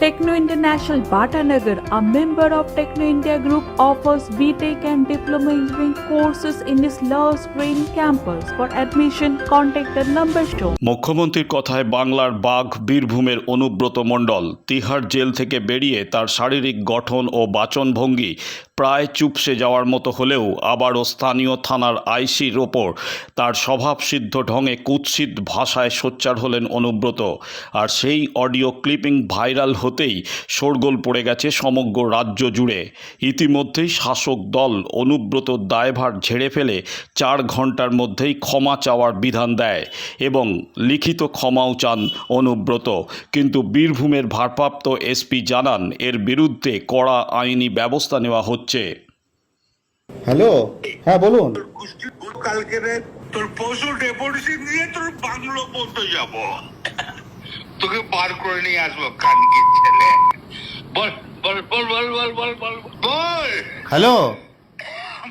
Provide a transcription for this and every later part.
Techno International Bhatanagar, a member of Techno India Group, offers BTEC and Diploma Engineering courses in its Love Spring campus. For admission, contact the number shown. মুখ্যমন্ত্রীর কথায় বাংলার বাঘ বীরভূমের Anubrata Mondal Tihar jail থেকে বেরিয়ে তার শারীরিক গঠন ও বাচনভঙ্গি প্রায় চুপসে যাওয়ার মতো হলেও আবারও স্থানীয় থানার আইসির ওপর তার স্বভাবসিদ্ধ ঢঙে কুৎসিত ভাষায় সোচ্চার হলেন অনুব্রত। আর সেই অডিও ক্লিপিং ভাইরাল হতেই শোরগোল পড়ে গেছে সমগ্র রাজ্য জুড়ে। ইতিমধ্যেই শাসক দল অনুব্রত দায়ভার ঝেড়ে ফেলে চার ঘণ্টার মধ্যেই ক্ষমা চাওয়ার বিধান দেয় এবং লিখিত ক্ষমাও চান অনুব্রত। কিন্তু বীরভূমের ভারপ্রাপ্ত এসপি জানান, এর বিরুদ্ধে কড়া আইনি ব্যবস্থা নেওয়া হচ্ছে হ্যালো? হ্যাঁ বলুন। তোর কালকে তোর পশু ডেপুটেশন নিয়ে তোর বাংলো যাব। তোকে বার করে নিয়ে আসব কানকি ছেলে। বল বল বল বল বল বল বল বল। হ্যালো?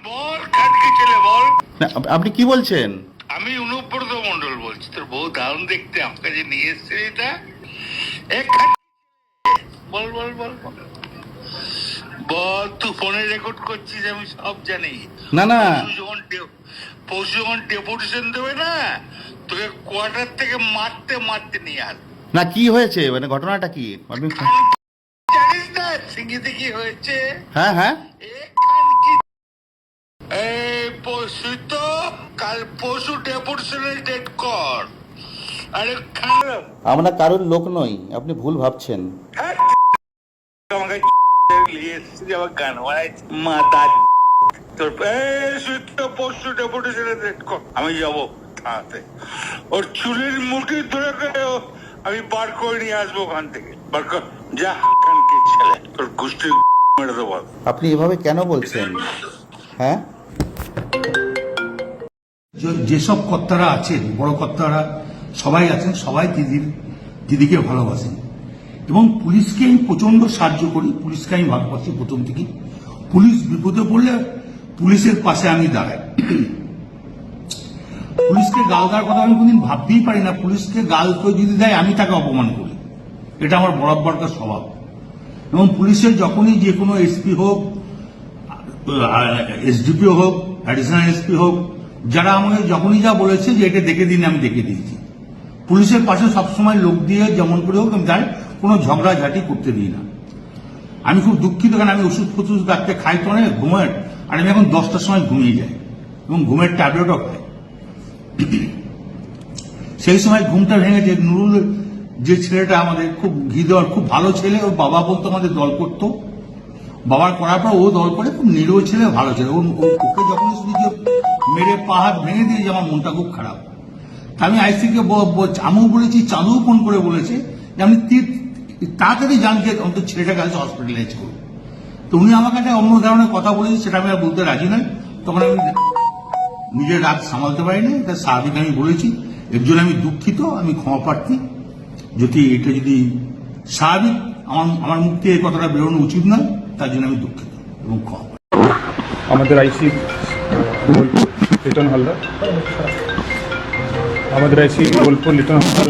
বল কানকি ছেলে বল। আপনি কি বলছেন? আমি অনুব্রত মন্ডল বলছি। তোর বউ দারুণ দেখতে আমার কাছে নিয়ে এসছে এটা। বল বল বল বল। বল তুই ফোনে রেকর্ড করছিস আমি সব জানি। না না। যখন পরশু যখন ডেপুটেশন দেবে না তোকে কোয়ার্টার থেকে মারতে মারতে নিয়ে আস। না কি হয়েছে? মানে ঘটনাটা কি? আপনি জানিস না সিঙ্গিতে কি হয়েছে? হ্যাঁ হ্যাঁ। এই পরশু তো কাল পরশু ডেপুটেশনের ডেট কর। আরে আমরা কারোর লোক নই আপনি ভুল ভাবছেন। আমাকে নিয়ে আমার গান মাতা তোর আমি যাব থানাতে। ওর চুলের মুঠি ধরে আমি বার করে নিয়ে আসব ওখান থেকে। বার কর যা ছেলে। তোর গোষ্ঠীর মেরে দেবো। আপনি এভাবে কেন বলছেন? হ্যাঁ? যেসব কর্তারা আছেন বড় কর্তারা সবাই আছেন সবাই দিদির দিদিকে ভালোবাসেন। এবং পুলিশকে আমি প্রচণ্ড সাহায্য করি, পুলিশকে আমি ভালোবাসি প্রথম থেকে। পুলিশ বিপদে পড়লে পুলিশের পাশে আমি দাঁড়াই। পুলিশকে গাল দেওয়ার কথা আমি কোনদিন ভাবতেই পারি না। পুলিশকে গাল কেউ যদি দেয়, আমি তাকে অপমান করি। এটা আমার বরাবরকার স্বভাব। এবং পুলিশের যখনই যে কোনো এসপি হোক এসডিপিও হোক অ্যাডিশনাল এসপি হোক, যারা আমাকে যখনই যা বলেছে যে এটা দেখে দিন, আমি দেখে দিয়েছি। পুলিশের পাশে সবসময় লোক দিয়ে যেমন করে হোক, আমি তার কোনো ঝগড়াঝাটি করতে দিই না। আমি খুব দুঃখিত, কারণ আমি ওষুধ ফষুধ রাখতে খাই তো অনেক, ঘুমের, আর আমি এখন দশটার সময় ঘুমিয়ে যাই এবং ঘুমের ট্যাবলেটও খাই। সেই সময় ঘুমটা ভেঙেছে নুরুল, যে ছেলেটা আমাদের খুব ঘি দেওয়ার, খুব ভালো ছেলে ওর বাবা বলতো আমাদের দল করতো। বাবার করার পর ও দল করে, খুব নিরীহ ছেলে, ভালো ছেলে। ওর ওকে যখন শুনি যে মেরে পা, হাত ভেঙে দিয়েছে আমার মনটা খুব খারাপ। আমি আইসিকে আমিও বলেছি, চাঁদুও ফোন করে বলেছে যে আমি তি- তাড়াতাড়ি জানকে অন্তত ছেলেটাকে আজ হসপিটালাইজ করব তো উনি আমাকে একটা অন্য ধরনের কথা বলেছে, সেটা আমি আর বলতে রাজি নই। তখন আমি নিজের রাগ সামালতে পারিনি, এটা স্বাভাবিক আমি বলেছি। এর জন্য আমি দুঃখিত, আমি ক্ষমা প্রার্থী। যদি এটা যদি স্বাভাবিক, আমার আমার থেকে এই কথাটা বেরোনো উচিত নয়, তার জন্য আমি দুঃখিত এবং ক্ষমা আমাদের আইসি, লিটন হালদার। আমাদের আইসি বোলপুর লিটন হালদার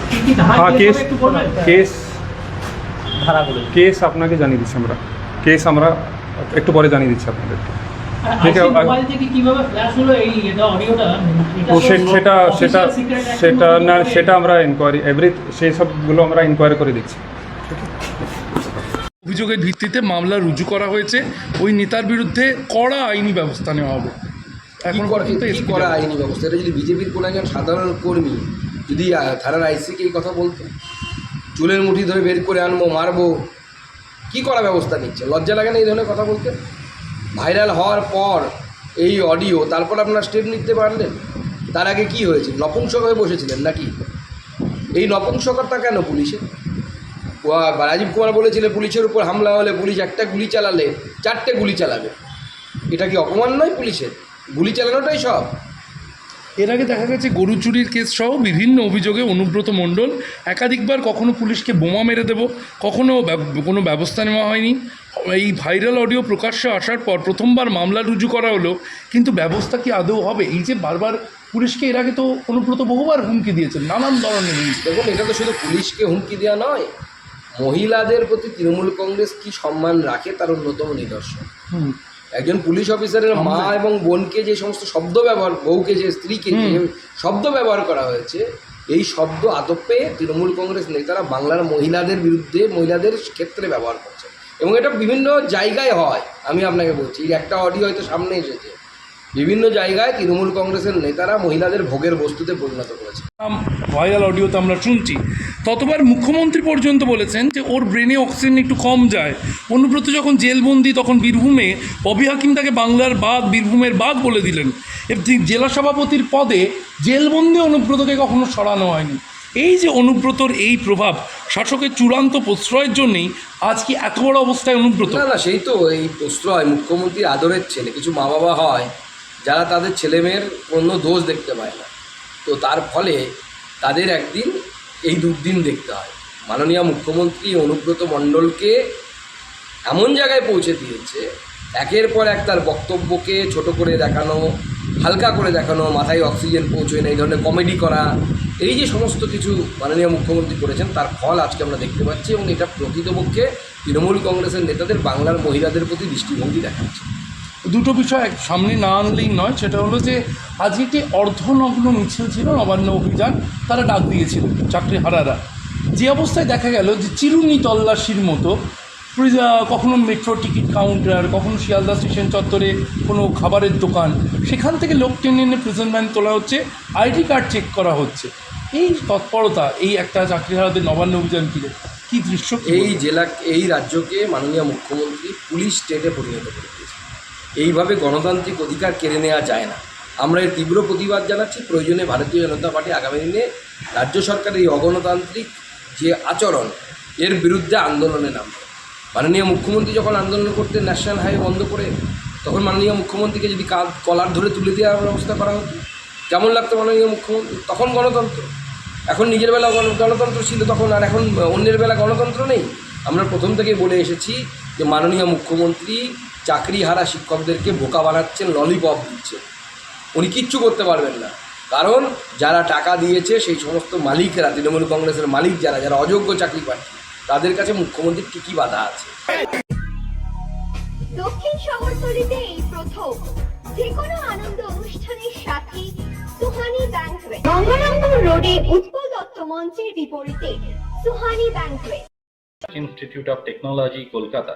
হ্যাঁ কেস কেস ধারাগুলো। কেস আপনাকে জানিয়ে দিচ্ছি আমরা। কেস আমরা একটু পরে জানিয়ে দিচ্ছি আপনাদেরকে সেটা সেটা সেটা না সেটা আমরা ইনকোয়ারি এভরি সেই সবগুলো আমরা ইনকোয়ারি করে দিচ্ছি অভিযোগের ভিত্তিতে মামলা রুজু করা হয়েছে। ওই নেতার বিরুদ্ধে কড়া আইনি ব্যবস্থা নেওয়া হবে। এখন কি করা- পর্যন্ত কি SP করা আইনি ব্যবস্থা? এটা যদি বিজেপির কোনো একজন সাধারণ কর্মী যদি থানার আইসিকে এই কথা বলতো, চুলের মুঠি ধরে বের করে আনব, মারবো, কি করা ব্যবস্থা নিচ্ছে? লজ্জা লাগে না এই ধরনের কথা বলতে? ভাইরাল হওয়ার পর এই অডিও, তারপর আপনার স্টেপ নিতে পারলেন? তার আগে কি হয়েছে? নপুংসক হয়ে বসেছিলেন নাকি? এই নপুংসকতা কেন পুলিশে? রাজীব কুমার বলেছিলেন, পুলিশের উপর হামলা হলে পুলিশ একটা গুলি চালালে, চারটে গুলি চালাবে। এটা কি অপমান নয় পুলিশের? গুলি চালানোটাই সব। এর আগে দেখা গেছে গরু চুরির কেস সহ বিভিন্ন অভিযোগে অনুব্রত মণ্ডল একাধিকবার কখনো পুলিশকে বোমা মেরে দেব কখনো ব্যব- কোনো ব্যবস্থা নেওয়া হয়নি। এই ভাইরাল অডিও প্রকাশ্যে আসার পর প্রথমবার মামলা রুজু করা হলো কিন্তু ব্যবস্থা কি আদৌ হবে? এই যে বারবার পুলিশকে এর আগে তো অনুব্রত বহুবার হুমকি দিয়েছেন নানান ধরনের হুমকি। দেখুন এটা তো শুধু পুলিশকে হুমকি দেওয়া নয় মহিলাদের প্রতি তৃণমূল কংগ্রেস কি সম্মান রাখে তার অন্যতম নিদর্শন? হুম। একজন পুলিশ অফিসারের মা এবং বোনকে যে সমস্ত শব্দ ব্যবহার বউকে যে স্ত্রীকে যে শব্দ ব্যবহার করা হয়েছে এই শব্দ আদপে তৃণমূল কংগ্রেস নেতারা বাংলার মহিলাদের বিরুদ্ধে মহিলাদের ক্ষেত্রে ব্যবহার করছে। এবং এটা বিভিন্ন জায়গায় হয় আমি আপনাকে বলছি। একটা অডিও হয়তো সামনে এসেছে। বিভিন্ন জায়গায় তৃণমূল কংগ্রেসের নেতারা মহিলাদের ভোগের বস্তুতে পরিণত করেছে। ভাইরাল অডিওতে আমরা শুনছি। ততবার মুখ্যমন্ত্রী পর্যন্ত বলেছেন যে ওর ব্রেনে অক্সিজেন একটু কম যায়। অনুব্রত যখন জেলবন্দি তখন বীরভূমে, ববি হাকিম তাকে বাংলার বাদ, বীরভূমের বাদ বলে দিলেন। জেলা সভাপতির পদে জেলবন্দি অনুব্রতকে কখনো সরানো হয়নি। এই যে অনুব্রতর এই প্রভাব, শাসকের চূড়ান্ত প্রশ্রয়ের জন্যেই আজ কি এত বড় অবস্থায় অনুব্রত? না না, সেই তো এই প্রশ্রয়, মুখ্যমন্ত্রীর আদরের ছেলে। কিছু মা বাবা হয়, যারা তাদের ছেলেমেয়ের কোনো দোষ দেখতে পায় না। তো তার ফলে তাদের একদিন এই দুর্দিন দেখতে হয়। মাননীয় মুখ্যমন্ত্রী অনুব্রত মণ্ডলকে এমন জায়গায় পৌঁছে দিয়েছে, একের পর এক তার বক্তব্যকে ছোট করে দেখানো, হালকা করে দেখানো, মাথায় অক্সিজেন পৌঁছয় না, এই ধরনের কমেডি করা, এই যে সমস্ত কিছু মাননীয় মুখ্যমন্ত্রী করেছেন, তার ফল আজকে আমরা দেখতে পাচ্ছি এবং এটা প্রকৃতপক্ষে তৃণমূল কংগ্রেসের নেতাদের, বাংলার মহিলাদের প্রতি দৃষ্টিভঙ্গি দেখাচ্ছে। দুটো বিষয় সামনে না আনলেই নয় সেটা হলো যে আজকে একটি অর্ধনগ্ন মিছিল ছিল নবান্ন অভিযান তারা ডাক দিয়েছিল চাকরি হারারা যে অবস্থায় দেখা গেল যে চিরুনি তল্লাশির মতো কখনো মেট্রো টিকিট কাউন্টার কখনো শিয়ালদা স্টেশন চত্বরে কোনো খাবারের দোকান সেখান থেকে লোক টেনে এনে প্রেজেন্ট ভ্যান তোলা হচ্ছে আইডি কার্ড চেক করা হচ্ছে। এই তৎপরতা এই একটা চাকরি হারাদের নবান্ন অভিযান কিনে কী দৃশ্য এই জেলা এই রাজ্যকে মাননীয় মুখ্যমন্ত্রী পুলিশ স্টেটে পরিণত করে দিয়েছে। এইভাবে গণতান্ত্রিক অধিকার কেড়ে নেওয়া যায় না। আমরা এর তীব্র প্রতিবাদ জানাচ্ছি। প্রয়োজনে ভারতীয় জনতা পার্টি আগামী দিনে রাজ্য সরকারের এই অগণতান্ত্রিক যে আচরণ, এর বিরুদ্ধে আন্দোলনে নামবে। মাননীয় মুখ্যমন্ত্রী যখন আন্দোলন করতে ন্যাশনাল হাইওয়ে বন্ধ করে, তখন মাননীয় মুখ্যমন্ত্রীকে যদি কাঁধ কলার ধরে তুলে দেওয়ার ব্যবস্থা করা হতো, কেমন লাগতো মাননীয় মুখ্যমন্ত্রী? তখন গণতন্ত্র। এখন নিজের বেলা গণ- গণতন্ত্র ছিল তখন, আর এখন অন্যের বেলা গণতন্ত্র নেই। আমরা প্রথম থেকেই বলে এসেছি যে মাননীয় মুখ্যমন্ত্রী চাকরি হারা শিক্ষকদেরকে বোকা বানাচ্ছেন ললিপপ দিচ্ছেন উনি কিচ্ছু করতে পারবেন না। কারণ যারা টাকা দিয়েছে সেই সমস্ত মালিকরা তৃণমূল কংগ্রেসের মালিক যারা যারা অযোগ্য চাকরি প্রার্থী তাদের কাছে মুখ্যমন্ত্রীর কী কী বাধা আছে? দক্ষিণ শহরতলিতে এই প্রথম। যে কোনো আনন্দ অনুষ্ঠানের সাথে সুহানি ব্যাংকুয়েট রোডে উৎপল দত্ত মঞ্চের বিপরীতে Suhani banquet Institute of Technology, Kolkata,